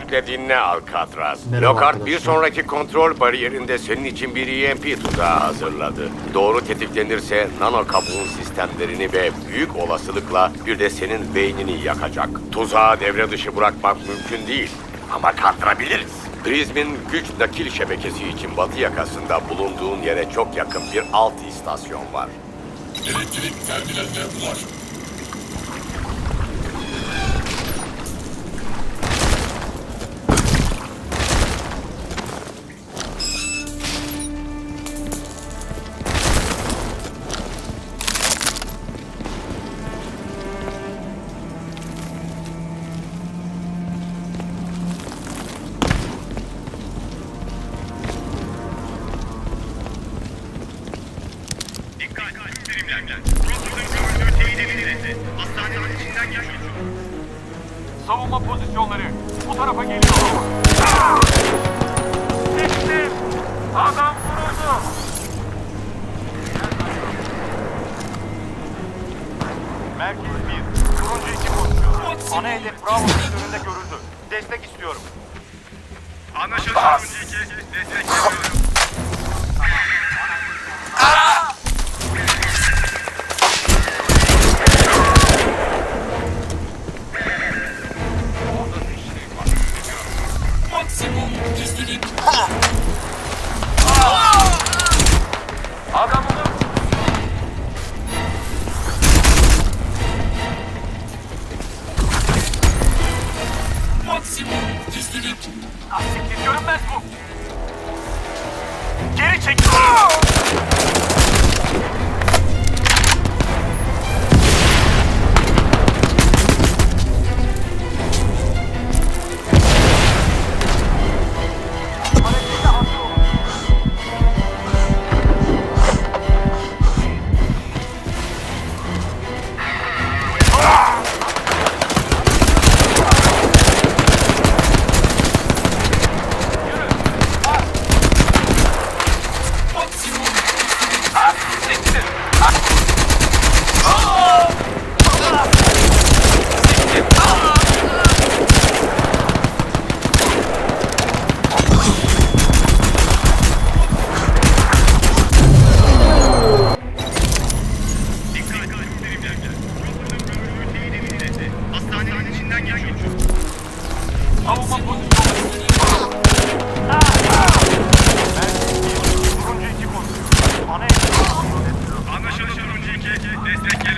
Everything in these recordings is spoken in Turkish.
Dikkatle dinle Alcatraz. Merhaba Lockhart bir arkadaşlar. sonraki kontrol bariyerinde senin için bir EMP tuzağı hazırladı. Doğru tetiklenirse nano kabuğun sistemlerini ve büyük olasılıkla bir de senin beynini yakacak. Tuzağı devre dışı bırakmak mümkün değil ama kaldırabiliriz. Prism'in güç nakil şebekesi için batı yakasında bulunduğun yere çok yakın bir alt istasyon var. Elektrik terminaline ulaş. Savunma pozisyonları bu tarafa geliyor. 2. Destek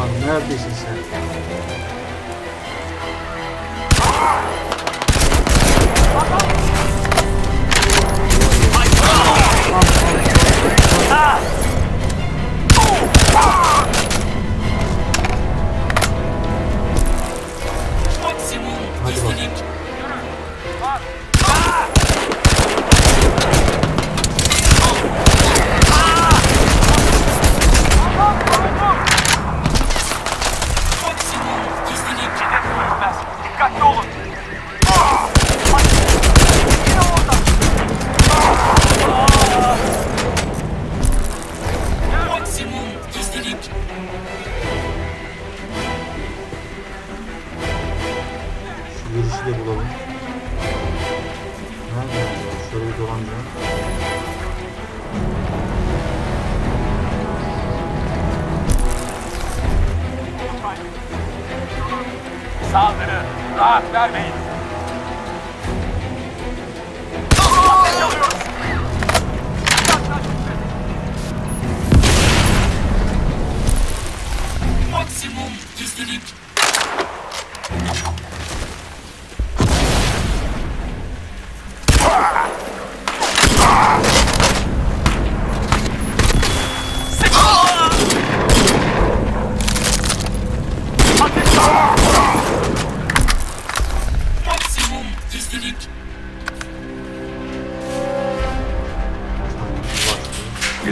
Ulan neredesin sen? ได้ไหม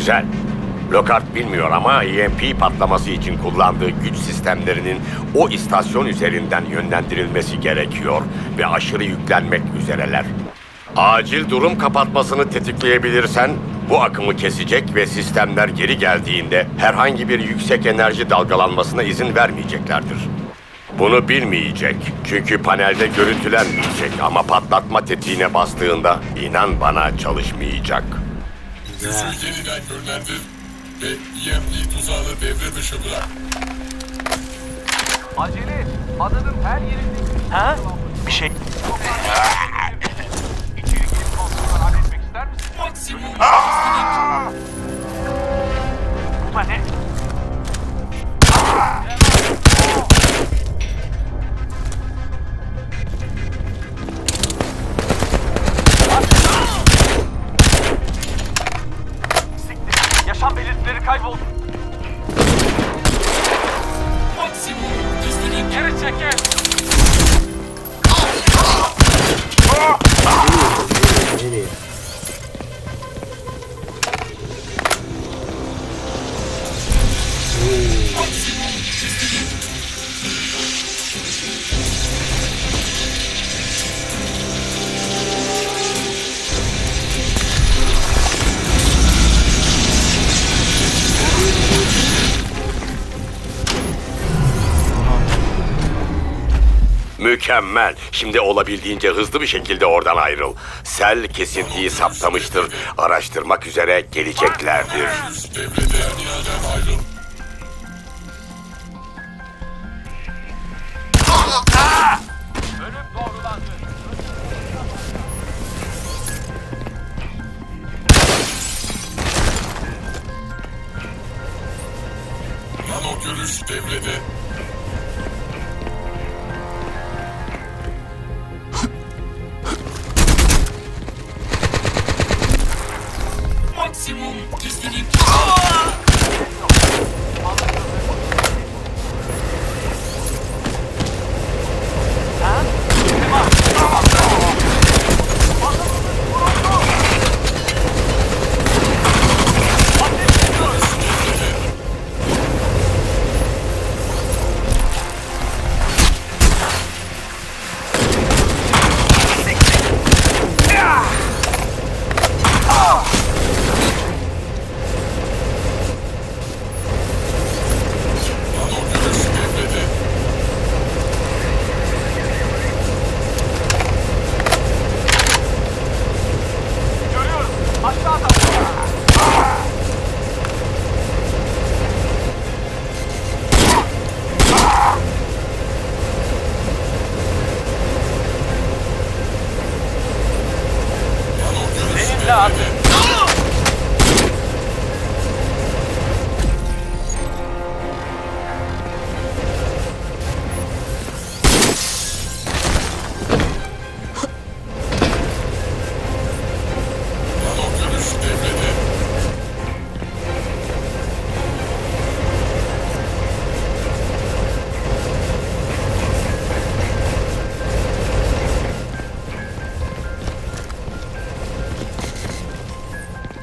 Güzel. Lockhart bilmiyor ama EMP patlaması için kullandığı güç sistemlerinin o istasyon üzerinden yönlendirilmesi gerekiyor ve aşırı yüklenmek üzereler. Acil durum kapatmasını tetikleyebilirsen bu akımı kesecek ve sistemler geri geldiğinde herhangi bir yüksek enerji dalgalanmasına izin vermeyeceklerdir. Bunu bilmeyecek çünkü panelde görüntülenmeyecek ama patlatma tetiğine bastığında inan bana çalışmayacak. Güzel. yeniden yönlendir ve EMP tuzağını devre dışı bırak. Acele et. Adanın her yerinde... Ha? Bir şey... İçeri girip kontrolü halletmek ister misin? Maksimum. Bu da ne? Mükemmel. Şimdi olabildiğince hızlı bir şekilde oradan ayrıl. Sel kesintiyi saptamıştır. Araştırmak üzere geleceklerdir. Devreden yerden. Nano görüş devrede.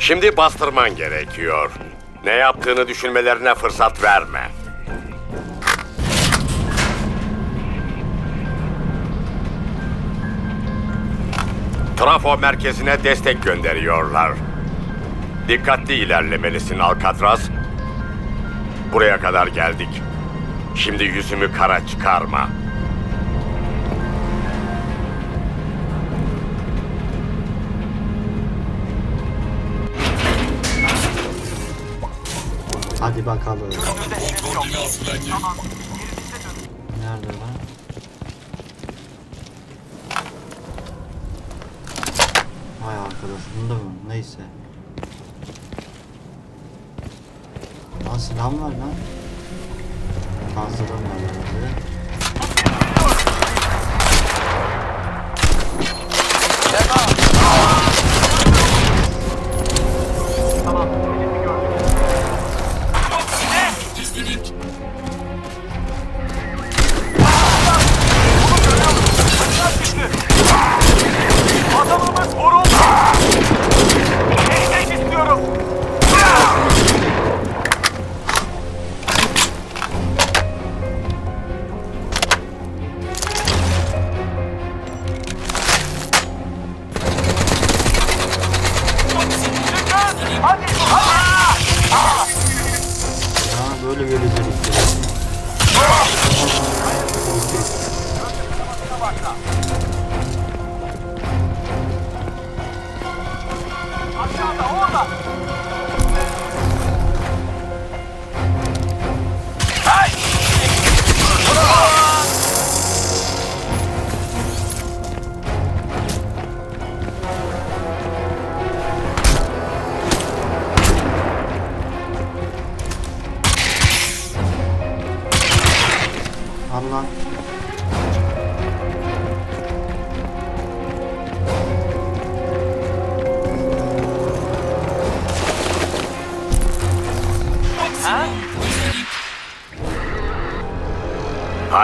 Şimdi bastırman gerekiyor. Ne yaptığını düşünmelerine fırsat verme. Trafo merkezine destek gönderiyorlar. Dikkatli ilerlemelisin Alcatraz. Buraya kadar geldik. Şimdi yüzümü kara çıkarma. Hadi bakalım. Nerede lan? Vay arkadaş bunda mı? Neyse. Lan silah var lan? Fazladan var herhalde.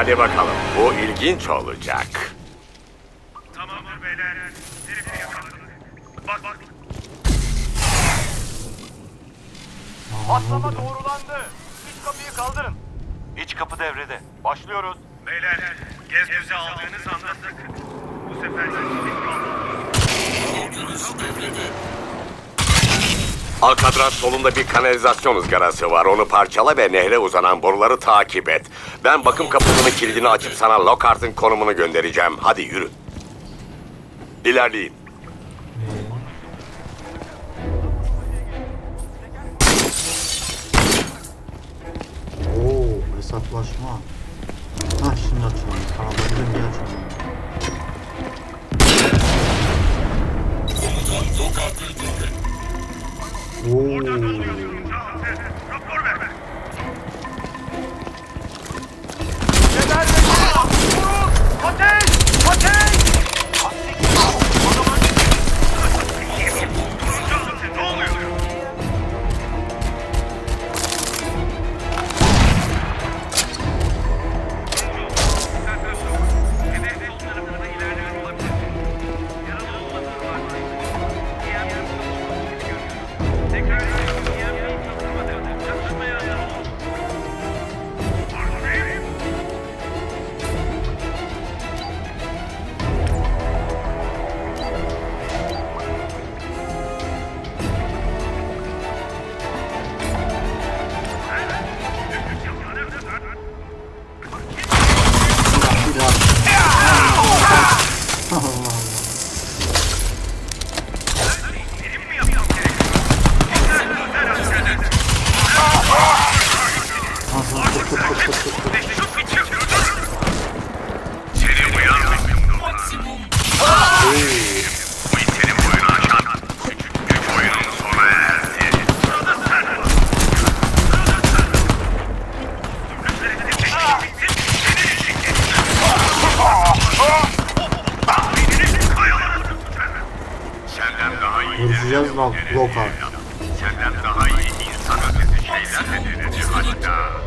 Hadi bakalım bu ilginç olacak. Tamamdır beyler. Herifi yakaladım. Bak bak. Patlama doğrulandı. İç kapıyı kaldırın. İç kapı devrede. Başlıyoruz. Beyler gez göze aldığınız anda sakın. Bu sefer sizin görüş devrede. Alcatraz solunda bir kanalizasyon ızgarası var. Onu parçala ve nehre uzanan boruları takip et. Ben bakım kapısının kilidini açıp sana Lockhart'ın konumunu göndereceğim. Hadi yürü. İlerleyin. Oo, hesaplaşma. Ha şimdi açıyorum. Tamam ben de açıyorum? Komutan. Oo. Vuracağız lan Lockhart. Senden daha iyi insan ötesi şeyler de denedi hatta.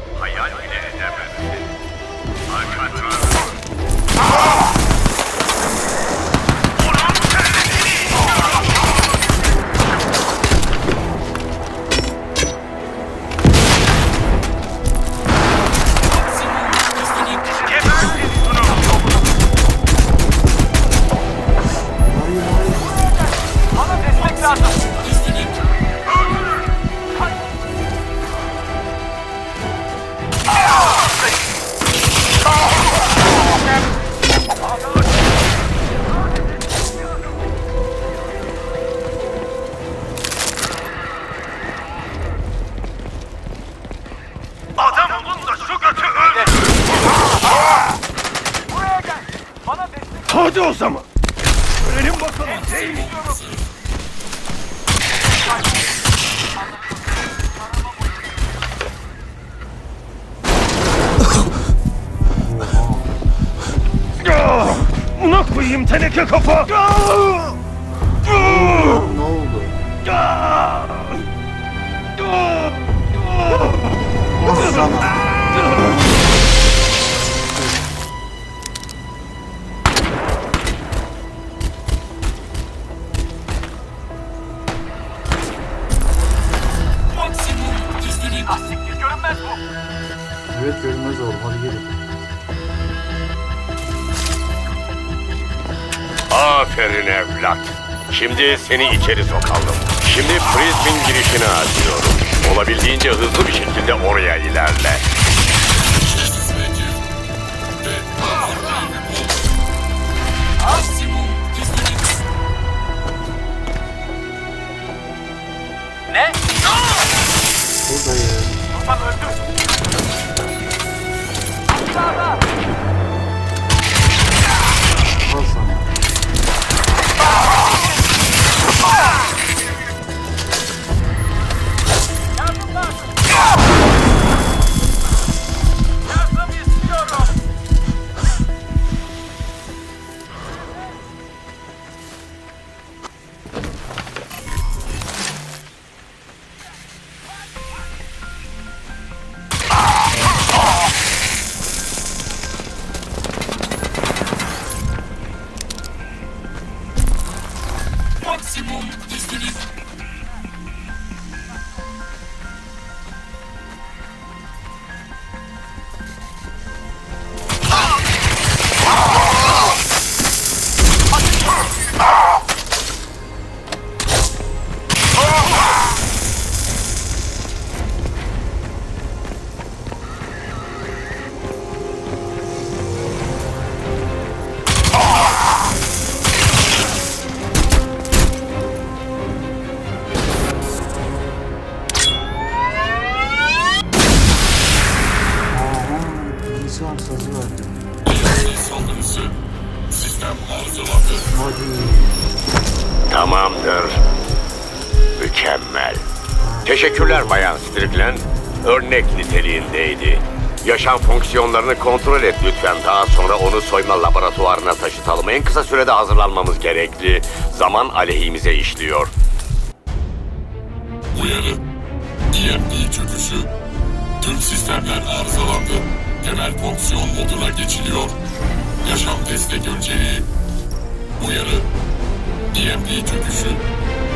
Aferin evlat. Şimdi seni içeri sokalım. Şimdi prizmin girişini açıyorum. Olabildiğince hızlı bir şekilde oraya ilerle. Ne? Buradayım. Osman öldü. Niteliğindeydi. Yaşam fonksiyonlarını kontrol et lütfen. Daha sonra onu soyma laboratuvarına taşıtalım. En kısa sürede hazırlanmamız gerekli. Zaman aleyhimize işliyor. Uyarı. EMP çöküşü. Tüm sistemler arızalandı. Temel fonksiyon moduna geçiliyor. Yaşam destek önceliği. Uyarı. EMP çöküşü.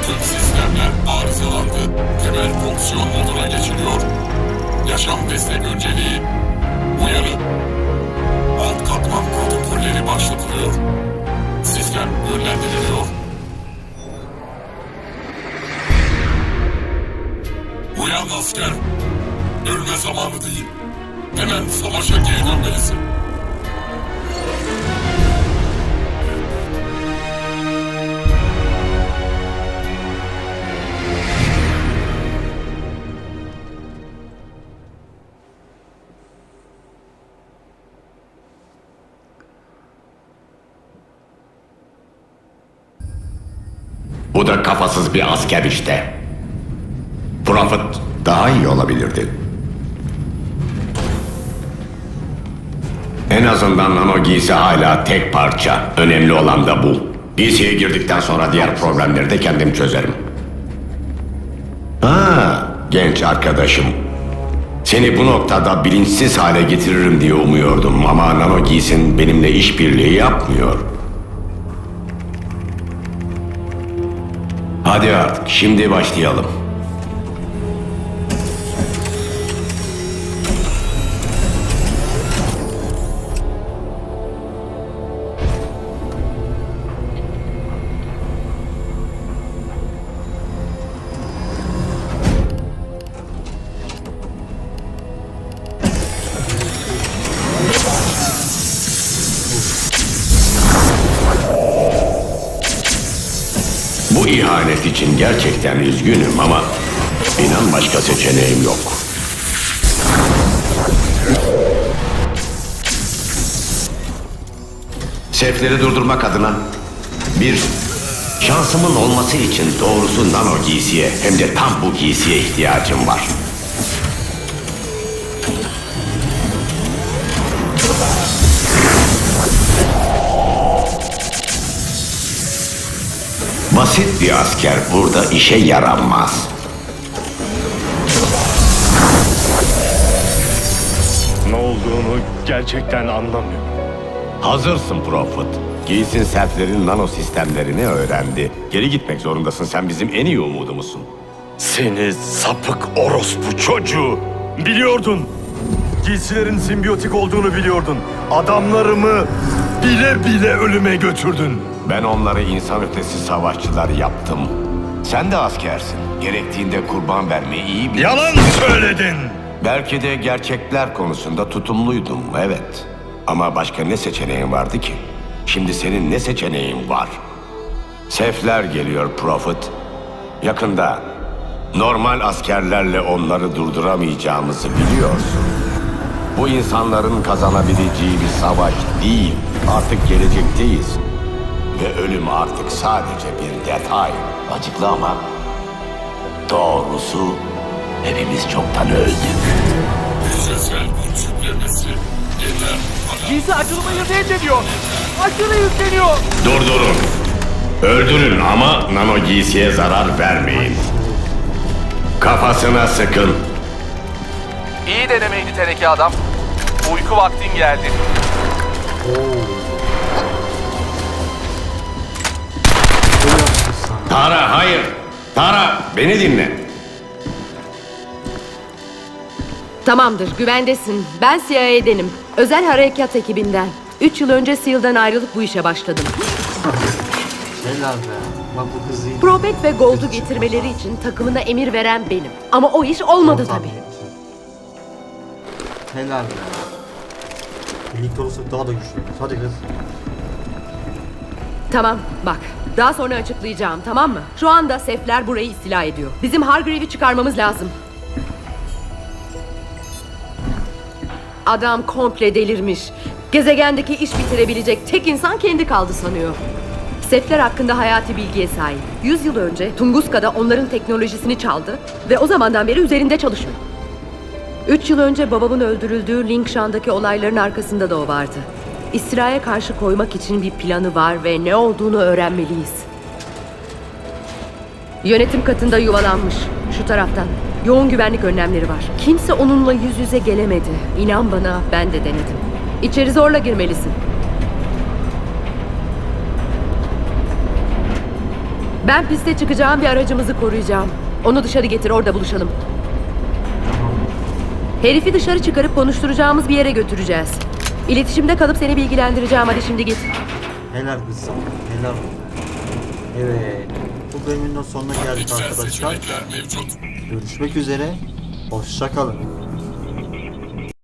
Tüm sistemler arızalandı. Temel fonksiyon moduna geçiliyor. Yaşam destek önceliği. Uyarı. Alt katman protokolleri başlatılıyor. Sistem yönlendiriliyor. Uyan asker. Ölme zamanı değil. Hemen savaşa geri dönmelisin. Bir asker işte. Prophet daha iyi olabilirdi. En azından nano giysi hala tek parça. Önemli olan da bu. Giysiye girdikten sonra diğer problemleri de kendim çözerim. Ha, genç arkadaşım. Seni bu noktada bilinçsiz hale getiririm diye umuyordum ama nano giysin benimle işbirliği yapmıyor. Hadi artık şimdi başlayalım. Gerçekten üzgünüm ama inan başka seçeneğim yok. Sefleri durdurmak adına bir şansımın olması için doğrusu nano giysiye hem de tam bu giysiye ihtiyacım var. Basit bir asker burada işe yaramaz. Ne olduğunu gerçekten anlamıyorum. Hazırsın Prophet. Giysin sertlerin nano sistemlerini öğrendi. Geri gitmek zorundasın. Sen bizim en iyi umudumuzsun. Seni sapık orospu çocuğu. Biliyordun. Giysilerin simbiyotik olduğunu biliyordun. Adamlarımı bile bile ölüme götürdün. Ben onları insan ötesi savaşçılar yaptım. Sen de askersin. Gerektiğinde kurban vermeyi iyi bil. Yalan söyledin. Belki de gerçekler konusunda tutumluydum, evet. Ama başka ne seçeneğim vardı ki? Şimdi senin ne seçeneğin var? Sefler geliyor Prophet. Yakında normal askerlerle onları durduramayacağımızı biliyorsun. Bu insanların kazanabileceği bir savaş değil. Artık gelecekteyiz. Ve ölüm artık sadece bir detay. Acıklı ama doğrusu hepimiz çoktan öldük. Hücresel güç yüklemesi yeter. Giysi açılmayı reddediyor. Aşırı yükleniyor. Durdurun. Öldürün ama nano giysiye zarar vermeyin. Kafasına sıkın. İyi denemeydi teneke adam. Uyku vaktin geldi. Tara hayır. Tara beni dinle. Tamamdır, güvendesin. Ben CIA'denim. Özel harekat ekibinden. Üç yıl önce SEAL'dan ayrılıp bu işe başladım. Helal be. Bak bu kız iyi. Probet ve Gold'u getirmeleri için takımına emir veren benim. Ama o iş olmadı tabii. Helal be. Birlikte olursak daha da güçlüyüz. Hadi kız. Tamam, bak. Daha sonra açıklayacağım, tamam mı? Şu anda sefler burayı istila ediyor. Bizim Hargreave'i çıkarmamız lazım. Adam komple delirmiş. Gezegendeki iş bitirebilecek tek insan kendi kaldı sanıyor. Sefler hakkında hayati bilgiye sahip. 100 yıl önce Tunguska'da onların teknolojisini çaldı ve o zamandan beri üzerinde çalışıyor. Üç yıl önce babamın öldürüldüğü Lingshan'daki olayların arkasında da o vardı. İstilaya karşı koymak için bir planı var ve ne olduğunu öğrenmeliyiz. Yönetim katında yuvalanmış. Şu taraftan. Yoğun güvenlik önlemleri var. Kimse onunla yüz yüze gelemedi. İnan bana ben de denedim. İçeri zorla girmelisin. Ben piste çıkacağım bir aracımızı koruyacağım. Onu dışarı getir orada buluşalım. Herifi dışarı çıkarıp konuşturacağımız bir yere götüreceğiz. İletişimde kalıp seni bilgilendireceğim. Hadi şimdi git. Helal kız sana. Helal. Evet. Bu bölümün de sonuna geldik arkadaşlar. seçenekler mevcut. Görüşmek üzere. Hoşça kalın.